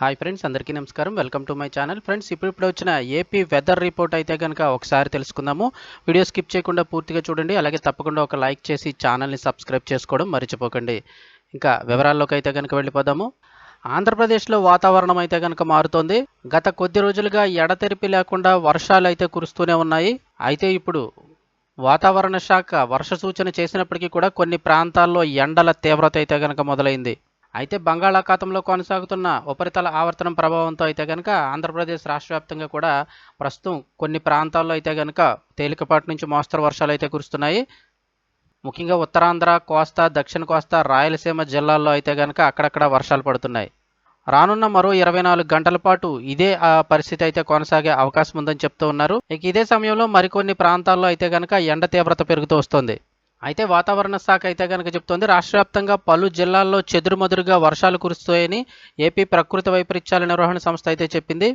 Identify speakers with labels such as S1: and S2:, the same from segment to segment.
S1: Hi friends అందరికీ నమస్కారం. Welcome to my channel. Friends ఇప్పుడు ఇప్పుడు వచ్చిన ఏపీ వెదర్ రిపోర్ట్ అయితే కనుక ఒకసారి తెలుసుకుందాము. వీడియో స్కిప్ చేయకుండా పూర్తిగా చూడండి. అలాగే తప్పకుండా ఒక లైక్ చేసి ఛానల్ని సబ్స్క్రైబ్ చేసుకోవడం మర్చిపోకండి. ఇంకా వివరాల్లోకి అయితే కనుక వెళ్ళిపోదాము. ఆంధ్రప్రదేశ్లో వాతావరణం అయితే కనుక మారుతోంది. గత కొద్ది రోజులుగా ఎడతెరిపి లేకుండా వర్షాలు అయితే కురుస్తూనే ఉన్నాయి. అయితే ఇప్పుడు వాతావరణ శాఖ వర్ష సూచన చేసినప్పటికీ కూడా కొన్ని ప్రాంతాల్లో ఎండల తీవ్రత అయితే కనుక మొదలైంది. అయితే బంగాళాఖాతంలో కొనసాగుతున్న ఉపరితల ఆవర్తనం ప్రభావంతో అయితే కనుక ఆంధ్రప్రదేశ్ రాష్ట్ర వ్యాప్తంగా కూడా ప్రస్తుతం కొన్ని ప్రాంతాల్లో అయితే కనుక తేలికపాటి నుంచి మోస్తరు వర్షాలు అయితే కురుస్తున్నాయి. ముఖ్యంగా ఉత్తరాంధ్ర కోస్తా దక్షిణ కోస్తా రాయలసీమ జిల్లాల్లో అయితే కనుక అక్కడక్కడ వర్షాలు పడుతున్నాయి. రానున్న మరో ఇరవై నాలుగు గంటల పాటు ఇదే ఆ పరిస్థితి అయితే కొనసాగే అవకాశం ఉందని చెప్తూ ఉన్నారు. ఇక ఇదే సమయంలో మరికొన్ని ప్రాంతాల్లో అయితే కనుక ఎండ తీవ్రత పెరుగుతూ వస్తుంది. అయితే వాతావరణ శాఖ అయితే కనుక చెప్తోంది రాష్ట్ర వ్యాప్తంగా పలు జిల్లాల్లో చెదురుమదురుగా వర్షాలు కురుస్తాయని ఏపీ ప్రకృతి వైపరీత్యాల నిర్వహణ సంస్థ అయితే చెప్పింది.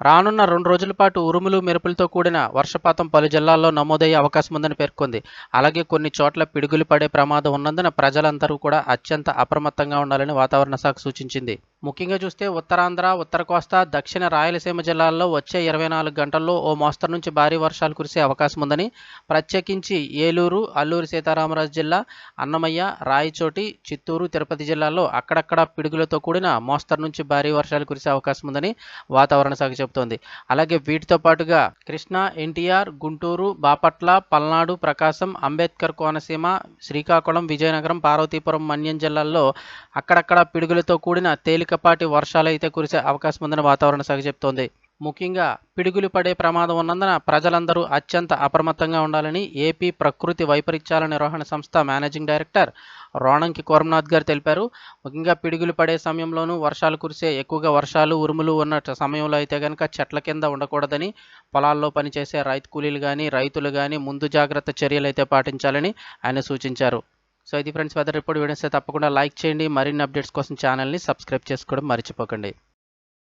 S1: రానున్న రెండు రోజుల పాటు ఉరుములు మెరుపులతో కూడిన వర్షపాతం పలు జిల్లాల్లో నమోదయ్యే అవకాశం ఉందని పేర్కొంది. అలాగే కొన్ని చోట్ల పిడుగులు పడే ప్రమాదం ఉన్నందున ప్రజలందరూ కూడా అత్యంత అప్రమత్తంగా ఉండాలని వాతావరణ శాఖ సూచించింది. ముఖ్యంగా చూస్తే ఉత్తరాంధ్ర ఉత్తర కోస్తా దక్షిణ రాయలసీమ జిల్లాల్లో వచ్చే ఇరవై నాలుగు గంటల్లో ఓ మోస్తరు నుంచి భారీ వర్షాలు కురిసే అవకాశం ఉందని ప్రత్యేకించి ఏలూరు అల్లూరు సీతారామరాజు జిల్లా అన్నమయ్య రాయచోటి చిత్తూరు తిరుపతి జిల్లాల్లో అక్కడక్కడ పిడుగులతో కూడిన మోస్తరు నుంచి భారీ వర్షాలు కురిసే అవకాశం ఉందని వాతావరణ శాఖ చెబుతోంది. అలాగే వీటితో పాటుగా కృష్ణా ఎన్టీఆర్ గుంటూరు బాపట్ల పల్నాడు ప్రకాశం అంబేద్కర్ కోనసీమ శ్రీకాకుళం విజయనగరం పార్వతీపురం మన్యం జిల్లాల్లో అక్కడక్కడ పిడుగులతో కూడిన తేలిక తేలికపాటి వర్షాలు అయితే కురిసే అవకాశం ఉందని వాతావరణ శాఖ చెబుతోంది ముఖ్యంగా పిడుగులు పడే ప్రమాదం ఉన్నందున ప్రజలందరూ అత్యంత అప్రమత్తంగా ఉండాలని ఏపీ ప్రకృతి వైపరీత్యాల నిర్వహణ సంస్థ మేనేజింగ్ డైరెక్టర్ రోణంకి కోరమనాథ్ గారు తెలిపారు. ముఖ్యంగా పిడుగులు పడే సమయంలోనూ వర్షాలు కురిసే ఎక్కువగా వర్షాలు ఉరుములు ఉన్న సమయంలో అయితే కనుక చెట్ల కింద ఉండకూడదని పొలాల్లో పనిచేసే రైతు కూలీలు కానీ రైతులు కానీ ముందు జాగ్రత్త చర్యలు అయితే పాటించాలని ఆయన సూచించారు. సో ఇది ఫ్రెండ్స్ వెదర్ రిపోర్ట్ వీడియోస్ తప్పకుండా లైక్ చేయండి. మరిన్ని అప్డేట్స్ కోసం ఛానల్ని సబ్స్క్రైబ్ చేసుకోవడం మర్చిపోకండి.